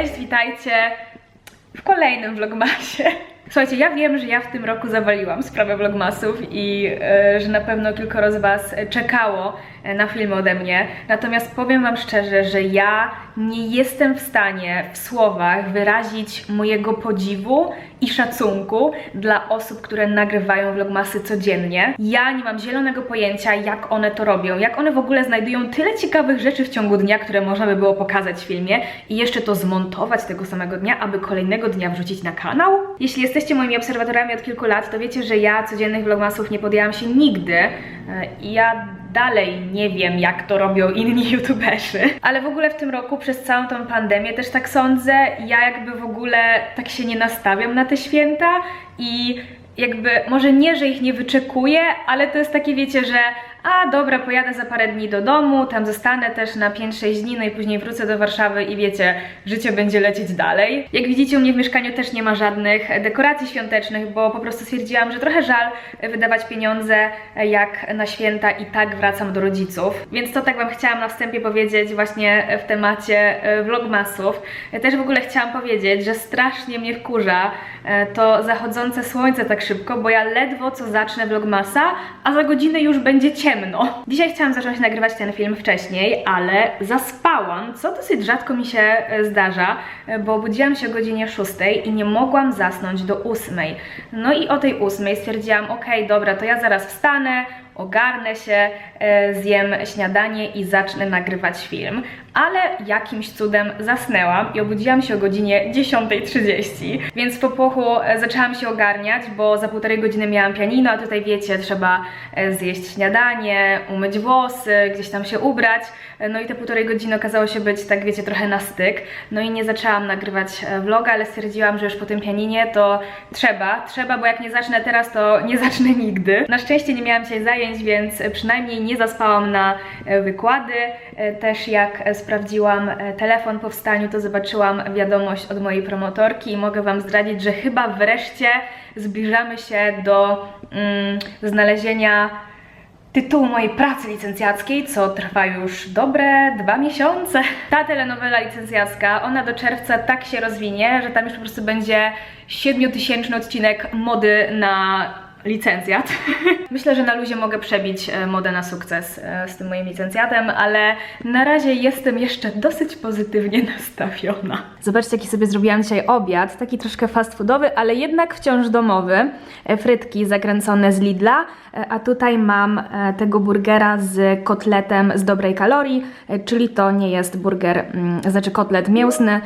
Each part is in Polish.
Cześć, witajcie w kolejnym vlogmasie. Słuchajcie, ja wiem, że ja w tym roku zawaliłam sprawę vlogmasów i e, że na pewno kilkoro z Was czekało e, na film ode mnie. Natomiast powiem Wam szczerze, że ja nie jestem w stanie w słowach wyrazić mojego podziwu i szacunku dla osób, które nagrywają vlogmasy codziennie. Ja nie mam zielonego pojęcia, jak one to robią, jak one w ogóle znajdują tyle ciekawych rzeczy w ciągu dnia, które można by było pokazać w filmie i jeszcze to zmontować tego samego dnia, aby kolejnego dnia wrzucić na kanał. Jeśli jesteście moimi obserwatorami od kilku lat, to wiecie, że ja codziennych vlogmasów nie podjęłam się nigdy e, ja dalej nie wiem, jak to robią inni youtuberzy. Ale w ogóle w tym roku, przez całą tą pandemię, też tak sądzę, ja jakby w ogóle tak się nie nastawiam na te święta i jakby, może nie, że ich nie wyczekuję, ale to jest takie, wiecie, że a dobra, pojadę za parę dni do domu, tam zostanę też na 5-6 dni, no i później wrócę do Warszawy i wiecie, życie będzie lecieć dalej. Jak widzicie, u mnie w mieszkaniu też nie ma żadnych dekoracji świątecznych, bo po prostu stwierdziłam, że trochę żal wydawać pieniądze jak na święta i tak wracam do rodziców. Więc to tak Wam chciałam na wstępie powiedzieć właśnie w temacie e, vlogmasów. Też w ogóle chciałam powiedzieć, że strasznie mnie wkurza e, to zachodzące słońce tak szybko, bo ja ledwo co zacznę vlogmasa, a za godzinę już będzie ciemno. Dzisiaj chciałam zacząć nagrywać ten film wcześniej, ale zaspałam, co dosyć rzadko mi się e, zdarza, e, bo budziłam się o godzinie 6 i nie mogłam zasnąć do 8. No i o tej 8 stwierdziłam, ok, dobra, to ja zaraz wstanę, ogarnę się, e, zjem śniadanie i zacznę nagrywać film. Ale jakimś cudem zasnęłam i obudziłam się o godzinie 10.30, więc po popłochu e, zaczęłam się ogarniać, bo za półtorej godziny miałam pianino, a tutaj wiecie, trzeba e, zjeść śniadanie, umyć włosy, gdzieś tam się ubrać. E, No i te półtorej godziny okazało się być, tak wiecie, trochę na styk. No i nie zaczęłam nagrywać vloga, ale stwierdziłam, że już po tym pianinie to trzeba, trzeba, bo jak nie zacznę teraz, to nie zacznę nigdy. Na szczęście nie miałam dzisiaj zajęć, więc przynajmniej nie zaspałam na wykłady. Też jak sprawdziłam e, telefon po wstaniu, to zobaczyłam wiadomość od mojej promotorki i mogę Wam zdradzić, że chyba wreszcie zbliżamy się do mm, znalezienia tytułu mojej pracy licencjackiej, co trwa już dobre dwa miesiące. Ta telenowela licencjacka, ona do czerwca tak się rozwinie, że tam już po prostu będzie siedmiotysięczny odcinek mody na licencjat. Myślę, że na luzie mogę przebić e, modę na sukces e, z tym moim licencjatem, ale na razie jestem jeszcze dosyć pozytywnie nastawiona. Zobaczcie, jaki sobie zrobiłam dzisiaj obiad, taki troszkę fast foodowy, ale jednak wciąż domowy. E, Frytki zakręcone z Lidla, a tutaj mam tego burgera z kotletem z dobrej kalorii, czyli to nie jest burger, mm, znaczy kotlet mięsny,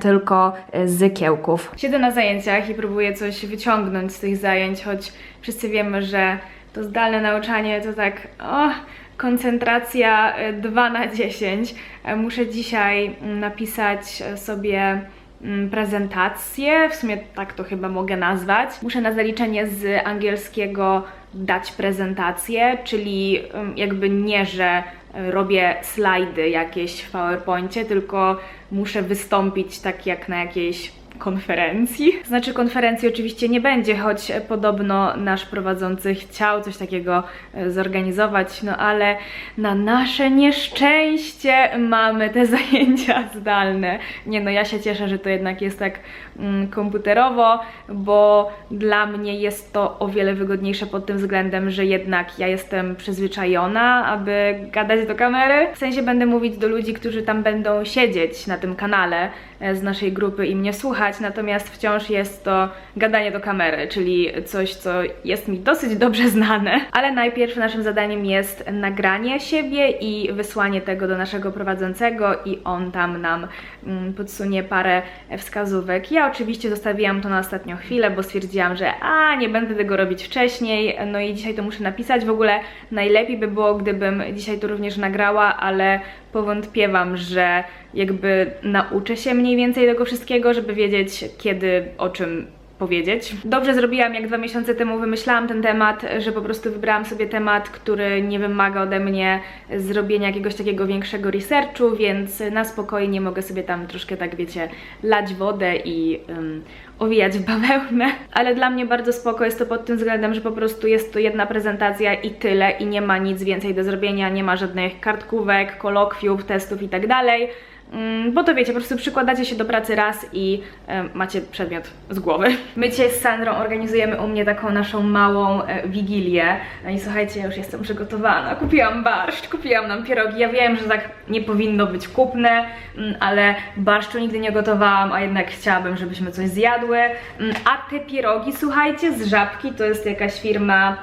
tylko z kiełków. Siedzę na zajęciach i próbuję coś wyciągnąć z tych zajęć, choć wszyscy wiemy, że to zdalne nauczanie to tak, o, koncentracja e, 2 na 10. E, Muszę dzisiaj mm, napisać e, sobie mm, prezentację, w sumie tak to chyba mogę nazwać. Muszę na zaliczenie z angielskiego dać prezentację, czyli ym, jakby nie, że robię slajdy jakieś w PowerPoincie, tylko muszę wystąpić tak jak na jakiejś konferencji. Znaczy konferencji oczywiście nie będzie, choć podobno nasz prowadzący chciał coś takiego e, zorganizować, no ale na nasze nieszczęście mamy te zajęcia zdalne. Nie no, ja się cieszę, że to jednak jest tak mm, komputerowo, bo dla mnie jest to o wiele wygodniejsze pod tym względem, że jednak ja jestem przyzwyczajona, aby gadać do kamery. W sensie będę mówić do ludzi, którzy tam będą siedzieć na tym kanale z naszej grupy i mnie słuchać, natomiast wciąż jest to gadanie do kamery, czyli coś, co jest mi dosyć dobrze znane. Ale najpierw naszym zadaniem jest nagranie siebie i wysłanie tego do naszego prowadzącego i on tam nam mm, podsunie parę wskazówek. Ja oczywiście zostawiłam to na ostatnią chwilę, bo stwierdziłam, że a, nie będę tego robić wcześniej, no i dzisiaj to muszę napisać. W ogóle najlepiej by było, gdybym dzisiaj to również nagrała, ale powątpiewam, że jakby nauczę się mniej więcej tego wszystkiego, żeby wiedzieć kiedy, o czym powiedzieć. Dobrze zrobiłam, jak dwa miesiące temu wymyślałam ten temat, że po prostu wybrałam sobie temat, który nie wymaga ode mnie zrobienia jakiegoś takiego większego researchu, więc na spokojnie mogę sobie tam troszkę tak, wiecie, lać wodę i ym, owijać w bawełnę. Ale dla mnie bardzo spoko jest to pod tym względem, że po prostu jest to jedna prezentacja i tyle i nie ma nic więcej do zrobienia, nie ma żadnych kartkówek, kolokwiów, testów i tak dalej. Mm, Bo to wiecie, po prostu przykładacie się do pracy raz i e, macie przedmiot z głowy. My dzisiaj z Sandrą organizujemy u mnie taką naszą małą e, wigilię. No i słuchajcie, już jestem przygotowana. Kupiłam barszcz, kupiłam nam pierogi. Ja wiem, że tak nie powinno być kupne, mm, ale barszczu nigdy nie gotowałam, a jednak chciałabym, żebyśmy coś zjadły. Mm, A te pierogi, słuchajcie, z żabki to jest jakaś firma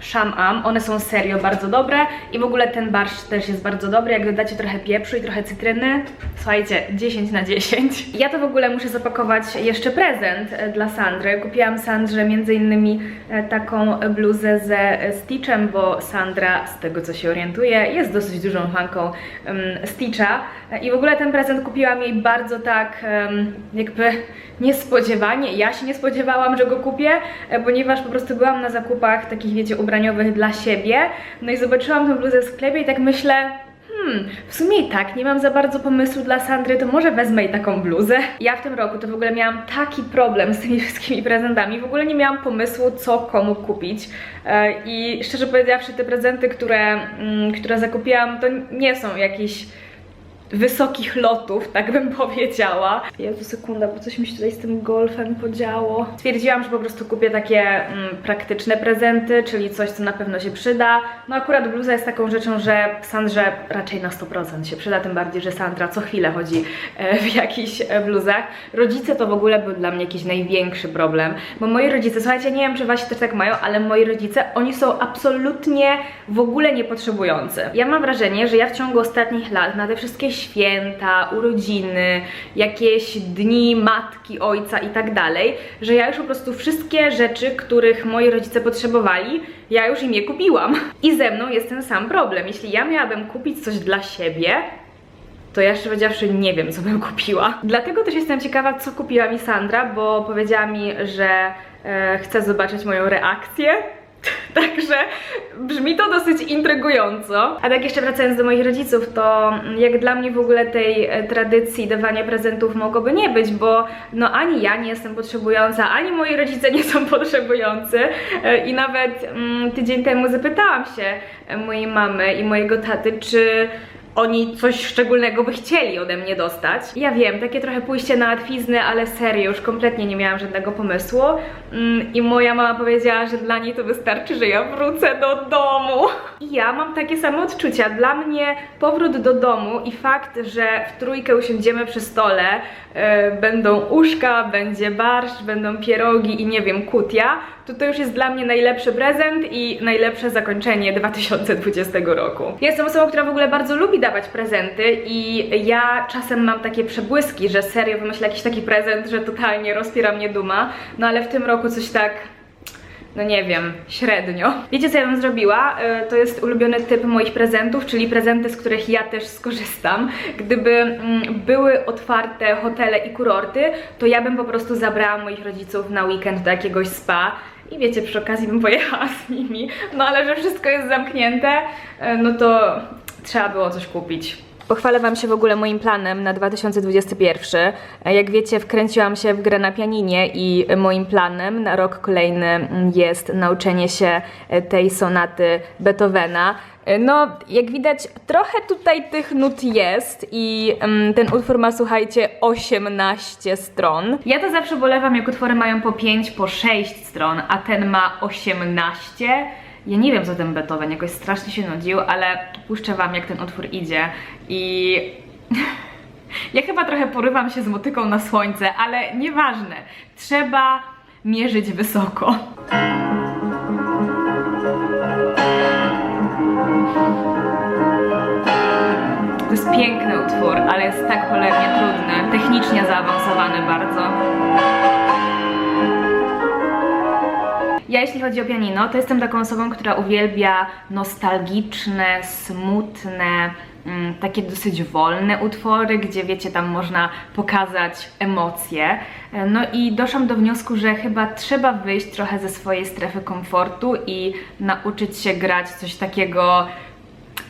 Sham-Am, one są serio bardzo dobre i w ogóle ten barszcz też jest bardzo dobry, jak dodacie trochę pieprzu i trochę cytryny, słuchajcie, 10 na 10. Ja to w ogóle muszę zapakować jeszcze prezent e, dla Sandry. Kupiłam Sandrze między innymi e, taką bluzę ze e, Stitchem, bo Sandra, z tego co się orientuje, jest dosyć dużą fanką um, Stitcha i w ogóle ten prezent kupiłam jej bardzo tak em, jakby niespodziewanie. Ja się nie spodziewałam, że go kupię, e, ponieważ po prostu byłam na zakupach takich, wiecie, ubraniowych dla siebie. No i zobaczyłam tę bluzę w sklepie i tak myślę, Hmm, w sumie tak, nie mam za bardzo pomysłu dla Sandry, to może wezmę jej taką bluzę. Ja w tym roku to w ogóle miałam taki problem z tymi wszystkimi prezentami, w ogóle nie miałam pomysłu, co komu kupić. E, I szczerze powiedziawszy, te prezenty, które, mm, które zakupiłam, to nie są jakieś wysokich lotów, tak bym powiedziała. Jezu, sekunda, bo coś mi się tutaj z tym golfem podziało. Stwierdziłam, że po prostu kupię takie mm, praktyczne prezenty, czyli coś, co na pewno się przyda. No akurat bluza jest taką rzeczą, że Sandrze raczej na 100% się przyda, tym bardziej, że Sandra co chwilę chodzi e, w jakichś e, bluzach. Rodzice to w ogóle był dla mnie jakiś największy problem, bo moi rodzice, słuchajcie, nie wiem, czy wasi też tak mają, ale moi rodzice, oni są absolutnie w ogóle niepotrzebujący. Ja mam wrażenie, że ja w ciągu ostatnich lat na te wszystkie święta, urodziny, jakieś dni matki, ojca i tak dalej, że ja już po prostu wszystkie rzeczy, których moi rodzice potrzebowali, ja już im je kupiłam. I ze mną jest ten sam problem. Jeśli ja miałabym kupić coś dla siebie, to ja szczerze powiedziawszy nie wiem, co bym kupiła. Dlatego też jestem ciekawa, co kupiła mi Sandra, bo powiedziała mi, że e, chce zobaczyć moją reakcję. Także brzmi to dosyć intrygująco. A tak jeszcze wracając do moich rodziców, to jak dla mnie w ogóle tej e, tradycji dawania prezentów mogłoby nie być, bo no ani ja nie jestem potrzebująca, ani moi rodzice nie są potrzebujący. E, I nawet mm, tydzień temu zapytałam się e, mojej mamy i mojego taty, czy oni coś szczególnego by chcieli ode mnie dostać. Ja wiem, takie trochę pójście na łatwiznę, ale serio, już kompletnie nie miałam żadnego pomysłu. Mm, I moja mama powiedziała, że dla niej to wystarczy, że ja wrócę do domu. I ja mam takie same odczucia. Dla mnie powrót do domu i fakt, że w trójkę usiądziemy przy stole, e, będą uszka, będzie barszcz, będą pierogi i nie wiem, kutia, to to już jest dla mnie najlepszy prezent i najlepsze zakończenie 2020 roku. Ja jestem osobą, która w ogóle bardzo lubi dawać prezenty i ja czasem mam takie przebłyski, że serio wymyślę jakiś taki prezent, że totalnie rozpiera mnie duma, no ale w tym roku coś tak no nie wiem, średnio. Wiecie co ja bym zrobiła? E, To jest ulubiony typ moich prezentów, czyli prezenty, z których ja też skorzystam. Gdyby mm, były otwarte hotele i kurorty, to ja bym po prostu zabrała moich rodziców na weekend do jakiegoś spa i wiecie, przy okazji bym pojechała z nimi. No ale że wszystko jest zamknięte, e, no to trzeba było coś kupić. Pochwalę Wam się w ogóle moim planem na 2021. Jak wiecie, wkręciłam się w grę na pianinie i moim planem na rok kolejny jest nauczenie się tej sonaty Beethovena. No, jak widać, trochę tutaj tych nut jest i mm, ten utwór ma, słuchajcie, 18 stron. Ja to zawsze bolewam, jak utwory mają po 5, po 6 stron, a ten ma 18. Ja nie wiem, co ten Beethoven jakoś strasznie się nudził, ale puszczę wam, jak ten utwór idzie i... ja chyba trochę porywam się z motyką na słońce, ale nieważne. Trzeba mierzyć wysoko. To jest piękny utwór, ale jest tak cholernie trudny, technicznie zaawansowany bardzo. Ja jeśli chodzi o pianino, to jestem taką osobą, która uwielbia nostalgiczne, smutne, mm, takie dosyć wolne utwory, gdzie wiecie, tam można pokazać emocje. No i doszłam do wniosku, że chyba trzeba wyjść trochę ze swojej strefy komfortu i nauczyć się grać coś takiego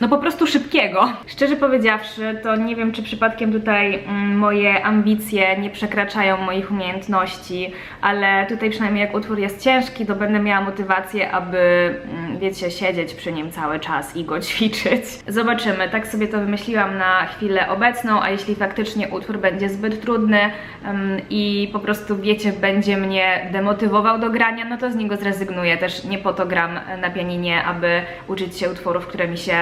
no po prostu szybkiego. Szczerze powiedziawszy, to nie wiem, czy przypadkiem tutaj mm, moje ambicje nie przekraczają moich umiejętności, ale tutaj przynajmniej jak utwór jest ciężki, to będę miała motywację, aby mm, wiecie, siedzieć przy nim cały czas i go ćwiczyć. Zobaczymy, tak sobie to wymyśliłam na chwilę obecną, a jeśli faktycznie utwór będzie zbyt trudny em, i po prostu, wiecie, będzie mnie demotywował do grania, no to z niego zrezygnuję. Też nie po to gram na pianinie, aby uczyć się utworów, które mi się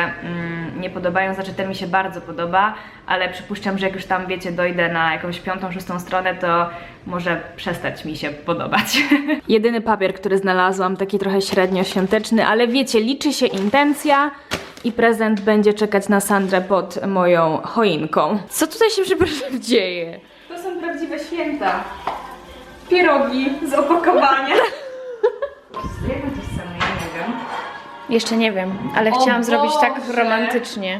nie podobają. Znaczy, ten mi się bardzo podoba, ale przypuszczam, że jak już tam, wiecie, dojdę na jakąś piątą, szóstą stronę, to może przestać mi się podobać. Jedyny papier, który znalazłam, taki trochę średnio świąteczny, ale wiecie, liczy się intencja i prezent będzie czekać na Sandrę pod moją choinką. Co tutaj się przepraszam dzieje? To są prawdziwe święta. Pierogi z opakowania. Jak to Jeszcze nie wiem, ale O chciałam zrobić tak Boże! romantycznie.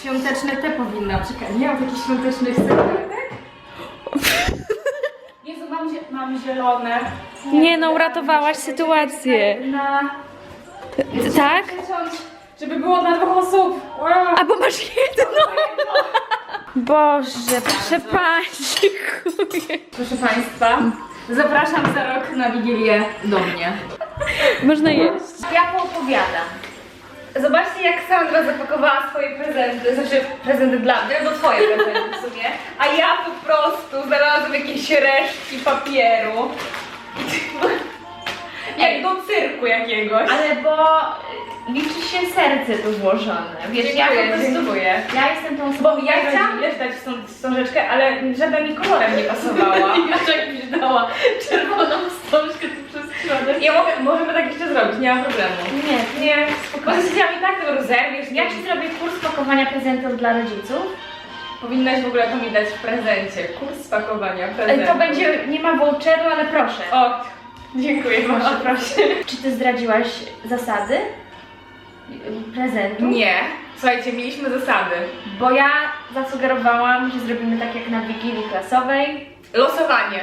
Świąteczne te powinna. Nie mam takich świątecznych serdetek? Jezu, mam, zie- mam zielone. Nie no, uratowałaś sytuację. Na... Tak? Przeciąć, żeby było dla dwóch osób. Wow. A bo masz jedno! Boże, przepaścikuję. Proszę Państwa, zapraszam za rok na Wigilię do mnie. Można jeść. Ja poopowiadam. Zobaczcie, jak Sandra zapakowała swoje prezenty, znaczy prezenty dla mnie, no twoje prezenty w sumie, a ja po prostu znalazłam jakieś resztki papieru. Jak do cyrku jakiegoś. Ale bo liczy się serce tu włożone. Wiesz, ja po prostu. dziękuję. Ja jestem tą Bo osobą, ja która chciałam rodzi- też dać tą wstążeczkę, ale żadna mi kolorem nie pasowała. Jeszcze jakbyś dała czerwoną wstążkę tu przez środek. Ja mogę, możemy tak jeszcze zrobić, nie ma problemu. Nie, Nie, bo siedziałam i tak tego rozerwiesz. ja ci zrobię kurs pakowania prezentów dla rodziców. Powinnaś w ogóle to mi dać w prezencie. Kurs pakowania Ale prezentów. to będzie, nie ma voucheru, ale proszę. O, dziękuję bardzo. proszę. Czy ty zdradziłaś zasady prezentu? Nie. Słuchajcie, mieliśmy zasady. Bo ja zasugerowałam, że zrobimy tak jak na Wigilii Klasowej. Losowanie.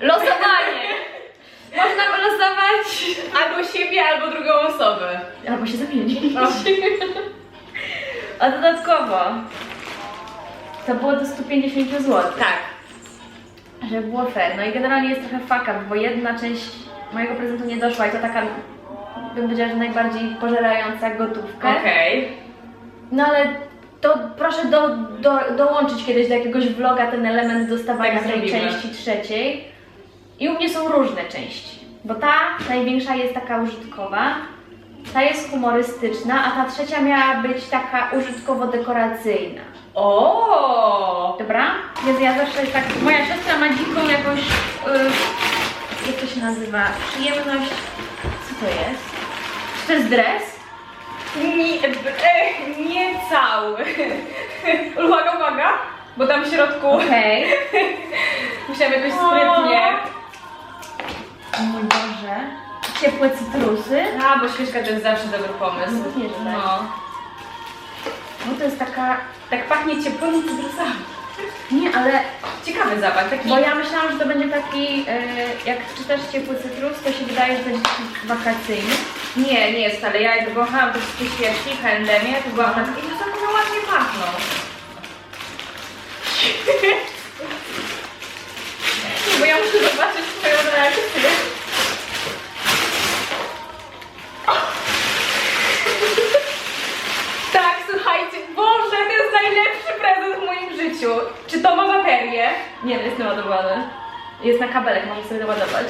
Losowanie! Można wylosować Albo siebie, albo drugą osobę. albo się zamienić. No. A dodatkowo to było do 150 zł. Tak. Żeby było fair. No i generalnie jest trochę fuck up, bo jedna część mojego prezentu nie doszła i to taka, bym powiedziała, że najbardziej pożerająca gotówkę. Okej. No ale to proszę do, do, dołączyć kiedyś do jakiegoś vloga ten element dostawania Tak tej zrobimy. części trzeciej. I u mnie są różne części, bo ta największa jest taka użytkowa, ta jest humorystyczna, a ta trzecia miała być taka użytkowo-dekoracyjna. O. Dobra? Więc ja zawsze tak, moja siostra ma dziką jakąś, yy, jak to się nazywa, przyjemność, co to jest? To jest dres? Nie, e, nie cały. Uwaga, uwaga. Bo tam w środku Okej. musiałam jakoś sprytnie. O mój Boże. Ciepłe cytrusy. A, bo świeczka to jest zawsze dobry pomysł. No że tak. No. No to jest taka, Tak pachnie ciepłymi cytrusami. nie, ale, Ciekawy zapach, taki... bo ja myślałam, że to będzie taki, yy, jak czytasz ciepły cytrus, to się wydaje, że będzie taki wakacyjny. Nie, nie jest wcale. Ja jak wąchałam te wszystkie świeczki w H&M-ie, to byłam taka, i to tak one ładnie pachną. Bo ja muszę zobaczyć swoją reakcję. Tak, słuchajcie, Boże, to jest najlepszy prezent w moim życiu. Czy to ma baterię? Nie, to jest naładowane. Jest na kabelek, możesz sobie naładować.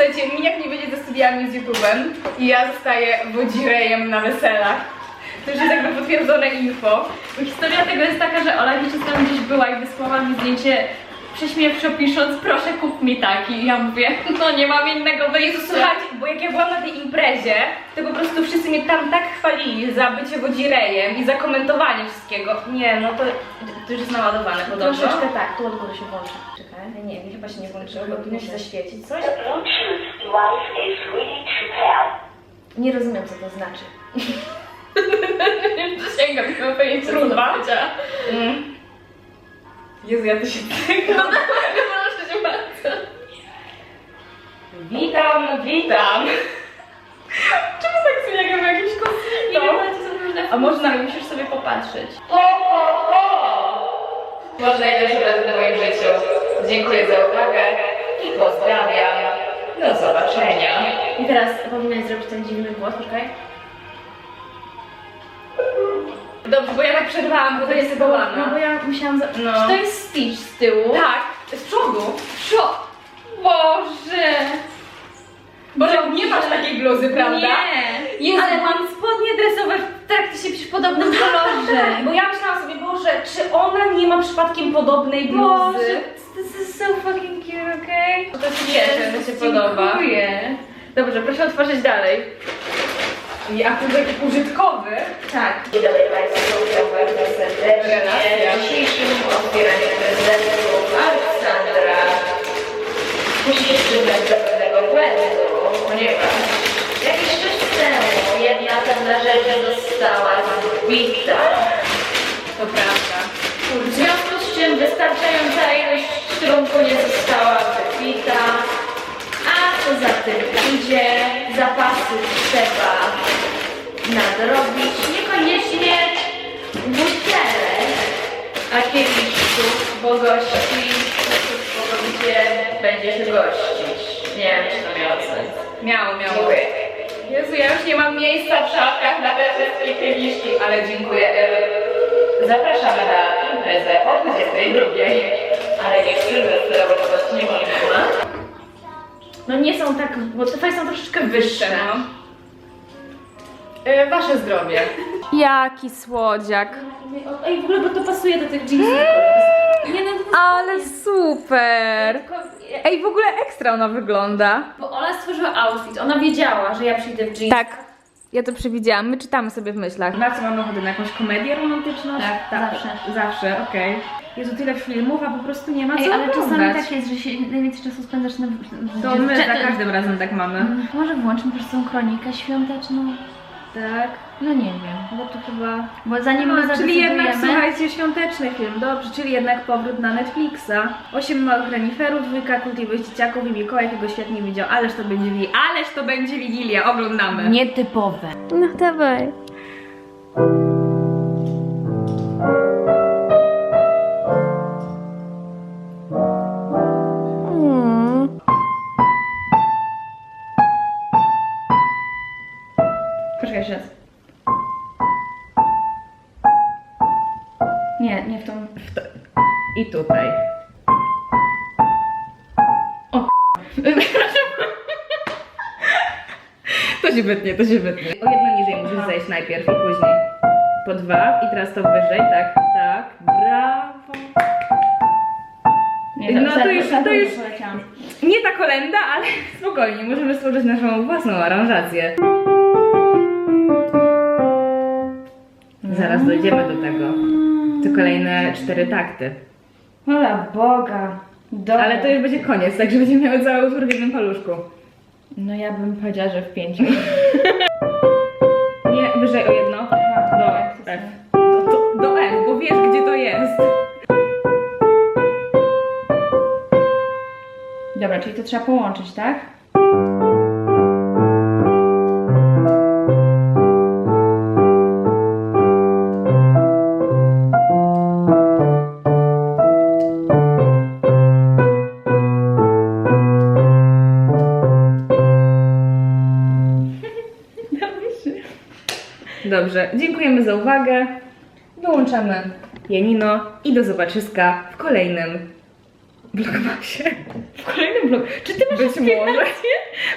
Słuchajcie, mi jak nie będzie ze studiami z YouTube'em i ja zostaję wodzirejem na weselach. To już jest jakby potwierdzone info. Historia tego jest taka, że Ola Wieczysław gdzieś była i wysłała mi zdjęcie prześmiewczo pisząc, proszę kup mi taki. I ja mówię, no nie mam innego wyjścia. słuchajcie, bo jak ja byłam na tej imprezie, to po prostu wszyscy mnie tam tak chwalili za bycie wodzirejem i za komentowanie wszystkiego. Nie, no to, to już jest naładowane podobno. Troszeczkę tak, tu od góry się włączy. Czekaj. Nie, mi chyba się nie włączyło, bo Powinno się zaświecić coś? Nie rozumiem, co to znaczy. Przysięgam, nie mam pojęcia, co to Trudno. powiedziała. Mm. Jezu, ja to się. No, Proszę cię bardzo. Witam, witam. Czemu tak zmieniam jakimś Nie kosmitą? wiem, ale to są różne A można- musisz sobie popatrzeć. Może najlepszy prezent w moim życiu. Dziękuję za uwagę i pozdrawiam. Do zobaczenia. I teraz powinnaś zrobić ten dziwny głos, okej? Dobrze, bo ja tak przerwałam, bo to jest No bo ja musiałam... Za... No. Czy to jest Stitch z tyłu? Tak, z przodu. Szo... Boże! Boże, nie masz takiej bluzy, prawda? Nie! Jezu, ale mam spodnie dresowe w praktycznie przy podobnym kolorze. Bo ja myślałam sobie, Boże, czy ona nie ma przypadkiem podobnej Boże, bluzy? this is so fucking cute, okej? To się cieszę, że się podoba. Dziękuję. Dobrze, proszę otworzyć dalej. To taki użytkowy? Tak. Dzień dobry Państwu, witam bardzo serdecznie. W dzisiejszym otwieraniu prezentu Aleksandra musi się przyznać do pewnego błędu, ponieważ jakiś czas temu jedna pewna rzecz została zbita. To prawda. W związku z czym wystarczająca ilość trunku nie została wypita, a co za tym idzie, zapasy trzeba nadrobić, niekoniecznie butelek, a kieliszków, bo gości, gdzie będzie się gościć. Nie wiem, czy to miało sens. Miało, miało. Dziękuję. Jezu, ja już nie mam miejsca w szafkach na te wszystkie kieliszki, ale dziękuję Ewy. Zapraszamy na imprezę o 22, ale nie Sylwestra, bo to nie ma. No nie są tak, bo te fajne są troszeczkę wyższe. No. E, wasze zdrowie. Jaki słodziak. Ej, w ogóle, bo to pasuje do tych jeansów. Nie no, to Ale super. tylko, Ej, w ogóle ekstra ona wygląda. bo Ola stworzyła outfit, ona wiedziała, że ja przyjdę w jeansach. Tak. Ja to przewidziałam. My czytamy sobie w myślach. Na co mamy ochotę? Na jakąś komedię romantyczną? Tak, zawsze. Zawsze, okej. Jezu, tyle filmów, a po prostu nie ma co Ej, ale czasami oglądać. tak jest, że się najwięcej czasu spędzasz na... To my za każdym razem tak mamy. Mm, Może włączmy po prostu kronikę świąteczną? Tak, No nie wiem. bo to chyba... Bo zanim my No, czyli jednak, słuchajcie, świąteczny film, dobrze, czyli jednak powrót na Netflixa. Osiem małych reniferów, dwójka kultiwych dzieciaków i Mikołaj, jakiego świetnie widział, ależ to będzie Wigilia, ależ to będzie Wigilia, oglądamy. Nietypowe. No dawaj. Wytnie, to się wytnie. O jedno niżej musisz zejść najpierw i później. Po dwa i teraz to wyżej, tak, tak. Brawo. Nie, No to już- to już-. Nie ta kolenda, ale spokojnie, możemy stworzyć naszą własną aranżację. Zaraz dojdziemy do tego. To kolejne cztery takty. Ola Boga. Dobra. Ale to już będzie koniec, także będziemy miały cały utwór w jednym paluszku. No ja bym powiedziała, że w pięciu. Nie, wyżej o jedno. No, tak. Do, do, do F, bo wiesz gdzie to jest. Dobra, czyli to trzeba połączyć, tak? Dziękujemy za uwagę. Wyłączamy Janino i do zobaczyska w kolejnym vlogmasie. W kolejnym vlog. Czy ty masz Być może,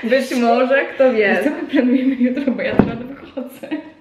być może, kto wie. Co my planujemy jutro, bo ja teraz.